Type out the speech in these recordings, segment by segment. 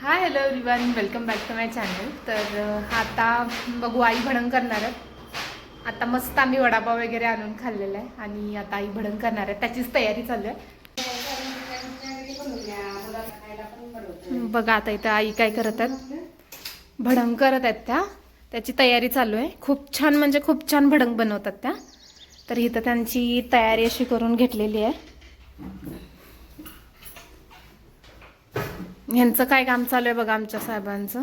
Hi hello everyone welcome back to my channel तर आता बघू आई भडंग करणार आहेत. आता मस्त आम्ही वडापाव वगैरे आणून खाल्लेला आहे आणि आता आई भडंग करणार आहे. त्याचीच तयारी चालू आहे. बघा आता इथं आई काय करत आहेत. भडंग करत आहेत त्या. त्याची तयारी चालू आहे. खूप छान म्हणजे खूप छान भडंग बनवतात त्या. तर इथं त्यांची तयारी अशी करून घेतलेली आहे. ह्यांचं काय काम चालू आहे बघा आमच्या साहेबांचं.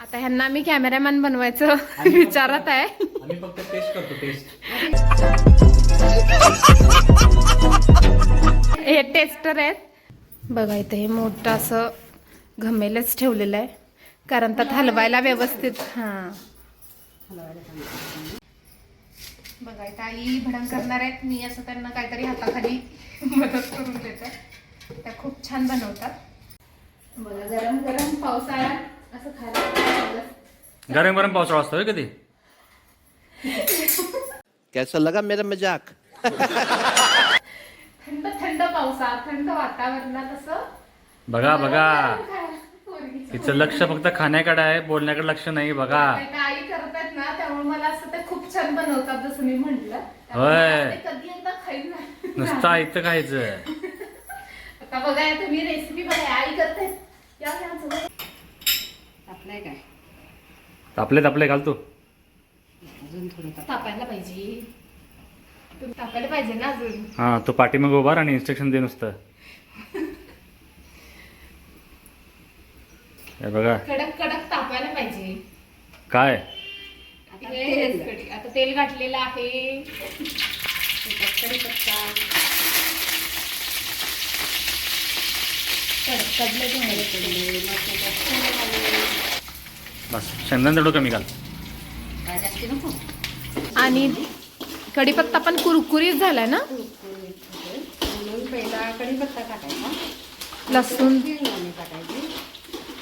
आता ह्यांना मी कॅमेरामॅन बनवायचं विचारत आहे. हे टेस्टर आहेत. बघा इथं हे मोठं असं घमेलच ठेवलेलं आहे. कारण त्यात हलवायला व्यवस्थित हां. बघा इथं आई भडंग करणार आहेत. मी असं त्यांना काहीतरी हाताखाली मदत करून देते. त्या खूप छान बनवतात. बघा गरम गरम पावसाळ्यात असं खायला गरम गरम पावसाळा असतो कधी? कैसा लगा मेरा मजाक? थंड थंड पावसात थंड वातावरणात असं बघा बघा. तिचं लक्ष फक्त खाण्याकडे आहे बोलण्याकडे लक्ष नाही बघा. आई करतात ना त्यामुळे मला असं ते खूप छान बनवतात जसं मी म्हंटल. होय. कधी एकदा खाईन. नुसतं ऐकतं खायचं. आता बघा तुम्ही रेसिपी बघा आई करते. या या काय? तापले तापले घालतो अजून थोडं ताप तापायला पाहिजे. तुम्ही तापायला पाहिजे ना अजून? हा तो पाठीमाग उभा राहा आणि इन्स्ट्रक्शन दे नुसतं. हे बघा. कडक कडक तापायला पाहिजे. काय. आता तेल घातलेलं आहे. कढीपत्ता बस शेंगदाण कमी घाल. आणि कढीपत्ता पण कुरकुरीत झालाय ना? म्हणून पहिला कढीपत्ता टाकायचा लसूण. टाकायचे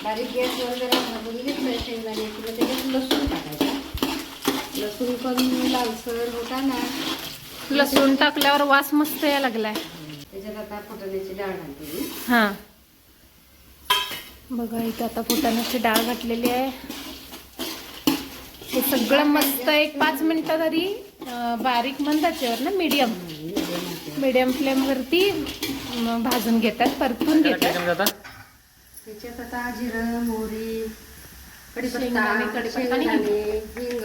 बारीक गॅसवर जरा भाजून घेतलं शेंगदाणे किंवा त्याच्यात लसूण टाकायचं. लसूण पण लालसर होता ना. लसूण टाकल्यावर वास मस्त यायला लागलाय. त्याच्यात आता फुटण्याची डाळ घालते हा. बघा इथं आता फुटाण्याची डाळ घातलेली आहे. हे सगळं मस्त एक पाच मिनिटं तरी बारीक मंदाच्यावर ना मीडियम मीडियम फ्लेमवरती म, भाजून घेतात परतून घेतात. त्याच्यात आता जिरं मोहरी कढीपत्ता शेंगदाणे, कढीपत्ता आणि हिंग. शेंगदाणे हिंग.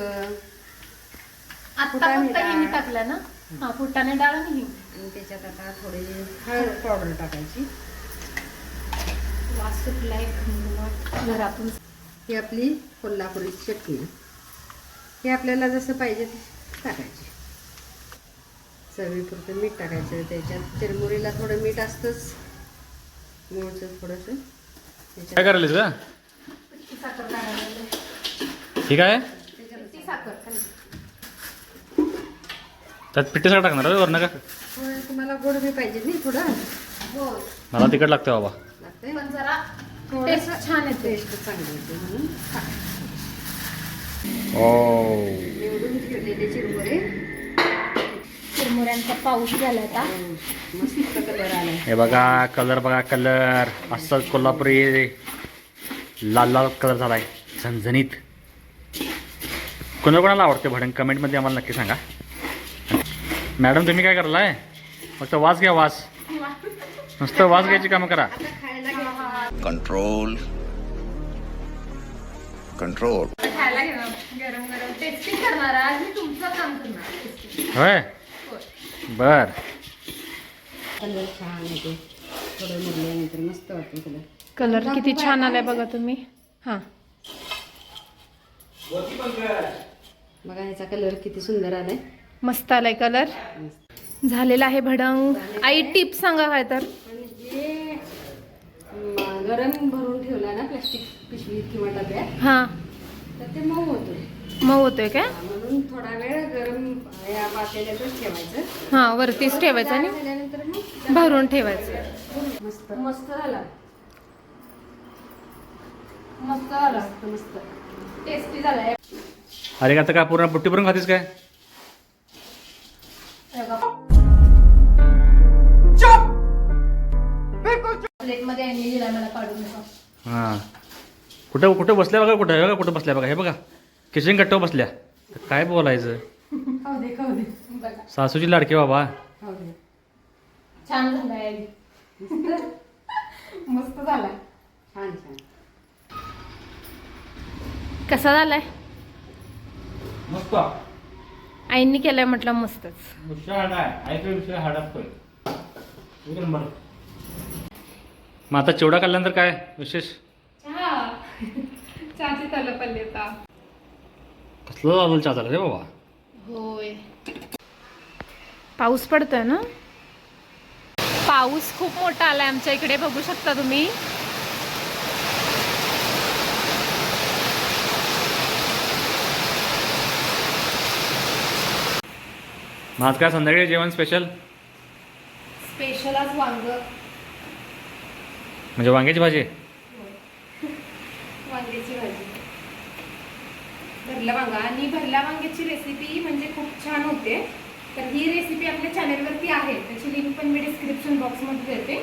आता फक्त हिंग. टाकलं ना? हा फुटाणे डाळ आणि हिंग. आणि त्याच्यात आता थोडी हळद पावडर टाकायची. वास घरातून. ही आपली कोल्हापुरी चटणी. हे आपल्याला जसं पाहिजे ते टाकायची. चवीपुरतं मीठ टाकायचं त्याच्यात. चिरमुरीला थोडं मीठ असतंच. मूळचं थोडंसं. काय त्याच्यात करायलीस का ती साखर टाकायला लागली. ठीक आहे. ती साखर खाली. त्यात पिठी सगळं टाकणार वरनं का? तुम्हाला गोड बी पाहिजे नाही थोडं. हो. मला तिकट लागतं बाबा. पण जरा टेस्ट छान येते. टेस्ट चांगली येते म्हणून. टाकायचं. ओ निवडून ठेवलेले चिरमुरे. चिरमुऱ्यांचा पाऊस झाला आता. मस्त कलर आलाय. हे बघा कलर बघा कलर असंच कोल्हापुरी लाल लाल कलर झालाय झणझणीत. कोणा कोणाला आवडते भडंग? कमेंटमध्ये आम्हाला नक्की सांगा. मॅडम तुम्ही काय करलाय? फक्त वास घ्या वास. नुसतं वास घ्यायची कामं करा. कंट्रोल कंट्रोल खायला घेणार गरम गरम. टेस्टिंग करणार आज मी तुमचं काम करणार. tasting. होय. बर. कलर छान येते थोडं मुरल्यानंतर मस्त वाटते कलर कलर किती छान आलाय बघा तुम्ही. हा. बघा ह्याचा कलर किती सुंदर आलाय. मस्त आलाय कलर झालेला आहे भडंग. आई टिप सांगा काय तर. गरम भरून ठेवला ना प्लास्टिक पिशवीत किंवा डब्यात हा. तर ते मऊ होते मग होतोय काय? म्हणून थोडा वेळ गरम या पातेल्यातच ठेवायचं. हा वरतीच ठेवायचं आणि झाल्यानंतर मग भरून ठेवायचं. मस्त. मस्त झाला. मस्त झालं. मस्त मस्त. टेस्टी झालाय अरे आता काय पूर्ण बुट्टी भरून खातीस काय? बघा. प्लेटमध्ये आणली दिला मला काढून हां. कुठं कुठं बसल्या बघा कुठं हे बघा कुठं बसल्या बघा हे बघा. किचन कट्ट्यावर बसल्या. तर काय बोलायचं? खाऊ दे खाऊ दे. बघा. सासूची लाडकी बाबा. खाऊ दे. छान झालाय आई. मस्त झालाय छान छान. कसा झालाय? मस्त. आईंनी केलाय म्हटलं मस्तच. विषय हाडा आहे. ऐकलं विषय हाडाच एक नंबर. मग आता चिवडा काढल्यानंतर काय विशेष? चहाची पल्ली कसलं झालं चहा झालं रे बाबा? होय. पाऊस पडतोय ना? पाऊस खूप मोठा आलाय आमच्या इकडे बघू शकता तुम्ही. मग आज काय संध्याकाळी जेवण स्पेशल स्पेशल आज वांग. म्हणजे वांग्याची भाजी वांग्याची भाजी. भरला वांगा. आणि भरल्या वांग्याची रेसिपी म्हणजे खूप छान होते. तर ही रेसिपी आपल्या चॅनेलवरती आहे. त्याची लिंक पण मी डिस्क्रिप्शन बॉक्समध्ये देते.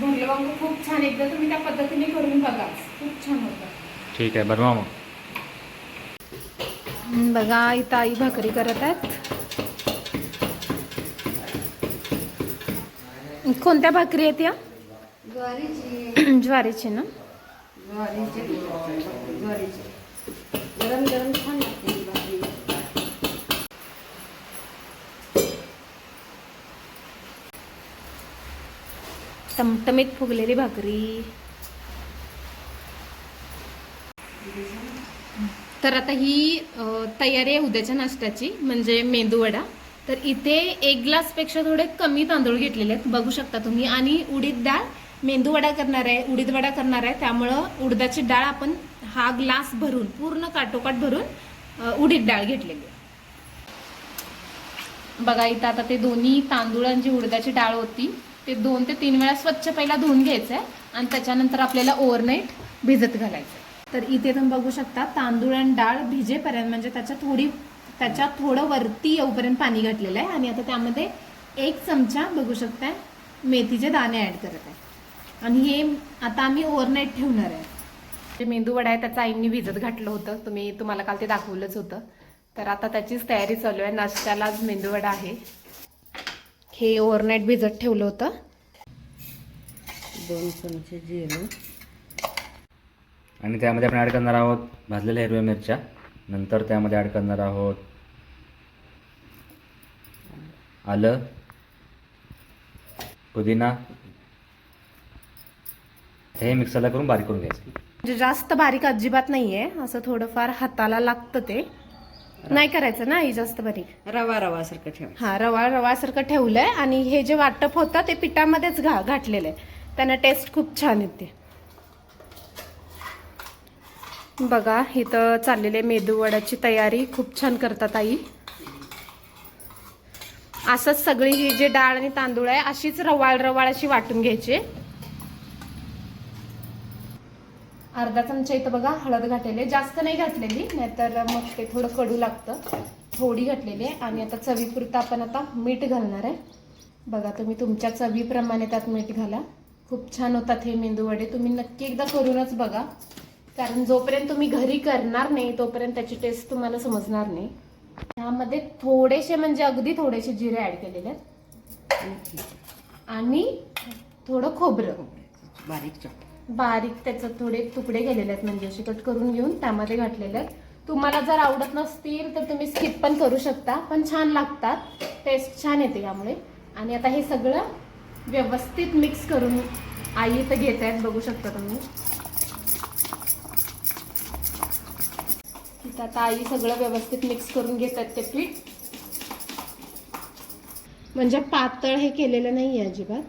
भरलं वांग खूप छान. एकदा तुम्ही त्या पद्धतीने करून बघा. खूप छान होतं. ठीक आहे बनवा मग. बघा इथं आई भाकरी करत आहेत. कोणत्या भाकरी आहेत या? ज्वारीची. ज्वारीची ना? ज्वारीची. ज्वारीची. गरम गरम छान लागते भाकरी. टमटमीत फुगलेली भाकरी. तर आता ही तयारी आहे उद्याच्या नाश्त्याची म्हणजे मेंदूवडा तर इथे एक ग्लासपेक्षा थोडे कमी तांदूळ घेतलेले आहेत बघू शकता तुम्ही. आणि उडीद डाळ मेंदूवडा करणार आहे उडीद वडा करणार आहे. त्यामुळं उडदाची डाळ आपण हा ग्लास भरून पूर्ण काटोकाट भरून उडीद डाळ घेतलेली आहे. बघा इथं आता ते दोन्ही तांदूळांची उडदाची डाळ होती ते दोन ते तीन वेळा स्वच्छ पहिला धुवून घ्यायचं आहे आणि त्याच्यानंतर आपल्याला ओव्हरनाईट भिजत घालायचं तर इथे तुम्ही बघू शकता तांदूळ आणि डाळ भिजेपर्यंत म्हणजे त्याच्या थोडी त्याच्या थोडं वरती येऊपर्यंत पाणी घातलेलं आहे. आणि आता त्यामध्ये एक चमचा बघू शकताय मेथीचे दाणे ऍड करत आहे. आणि हे आता आम्ही ओव्हरनाईट ठेवणार आहे. जे मेंदू वडा आहे त्याचं आईंनी भिजत घातलं होतं. तुम्ही तुम्हाला काल ते दाखवलंच होतं. तर आता त्याचीच तयारी चालू आहे. नाश्त्याला आज मेंदू वडा आहे. हे ओव्हरनाईट भिजत ठेवलं होतं. दोन चमचे जिरं. आणि त्यामध्ये आपण ॲड करणार आहोत भाजलेल्या हिरव्या मिरच्या. नंतर त्यामध्ये ॲड करणार आहोत आलं पुदिना हे मिक्सरला करून बारीक करून घ्यायचं. म्हणजे जास्त बारीक अजिबात नाहीये. असं थोडंफार हाताला लागतं ते. नाही करायचं ना आई जास्त बारीक. रवा रवा सारखं ठेवा हा रवा रवासारखं ठेवलंय आणि हे जे वाटप होतं ते पिठामध्येच घा घातलेलं आहे. त्यानं टेस्ट खूप छान येते. बघा इथं चाललेले मेदू वड्याची तयारी खूप छान करतात आई. असंच सगळी ही जी डाळ आणि तांदूळ आहे अशीच रवाळ रवाळ अशी वाटून घ्यायची. अर्धा चमचा इथं बघा हळद घातलेली जास्त नाही घातलेली नाहीतर मग ते थोडं कडू लागतं. थोडी घातलेली आहे. आणि आता चवीपुरतं आपण आता मीठ घालणार आहे. बघा तुम्ही तुमच्या चवीप्रमाणे त्यात मीठ घाला. खूप छान होतात हे मेंदू वडे. तुम्ही नक्की एकदा करूनच बघा. कारण जोपर्यंत तुम्ही घरी करणार नाही तोपर्यंत त्याची टेस्ट तुम्हाला समजणार नाही. त्यामध्ये थोडेसे म्हणजे अगदी थोडेसे जिरे ॲड केलेले आहेत. आणि थोडं खोबरं. बारीक चॉप बारीक त्याचं थोडे तुकडे केलेले आहेत म्हणजे असे कट करून घेऊन त्यामध्ये घातलेले आहेत. तुम्हाला जर आवडत नसतील तर तुम्ही स्किप पण करू शकता पण छान लागतात. टेस्ट छान येते यामुळे. आणि आता हे सगळं व्यवस्थित मिक्स करून आई इथं घेत आहेत बघू शकता तुम्ही. इथं आता आई सगळं व्यवस्थित मिक्स करून घेत आहेत ते पीठ. म्हणजे पातळ हे केलेलं नाही आहे अजिबात.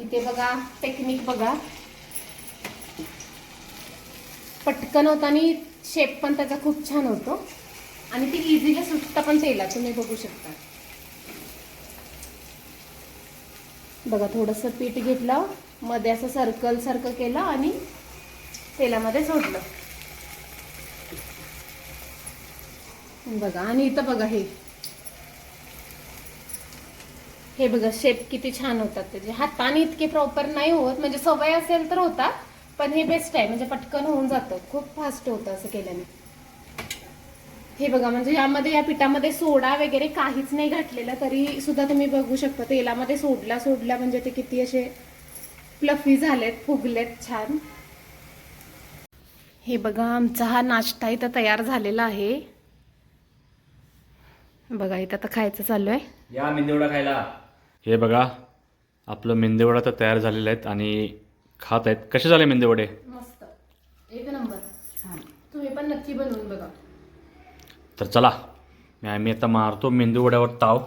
इथे बघा टेक्निक बघा. पटकन होतं आणि शेप पण त्याचा खूप छान होतो. आणि ती इझिली सुटता पण तेला तुम्ही बघू शकता. बघा थोडंसं पीठ घेतलं मध्ये असं सर्कल सारखं केलं आणि तेलामध्ये सोडलं. बघा आणि इथं बघा हे. हे बघा शेप किती छान होतात त्याचे म्हणजे हाताने इतके प्रॉपर नाही होत. म्हणजे सवय असेल तर होतात पण हे बेस्ट आहे. म्हणजे पटकन होऊन जातं. खूप फास्ट होतं असं केल्याने. हे बघा म्हणजे यामध्ये या पिठामध्ये सोडा वगैरे काहीच नाही घातलेलं तरी सुद्धा तुम्ही बघू शकता. तेलामध्ये सोडला सोडला म्हणजे ते किती असे प्लफी झालेत फुगलेत छान. हे बघा आमचा हा नाश्ता इथं तयार झालेला आहे. बघा इथं आता खायचं चालू आहे. या मेंदेवडा खायला. हे बघा आपलं मेंदेवडा तर तयार झालेलं आहेत आणि खात आहेत. कसे झाले मेंदेवडे मस्त. एक नंबर. तुम्ही पण नक्की बनवून बघा. तर चला मी आम्ही आता मारतो मेंदूवड्यावर ताव.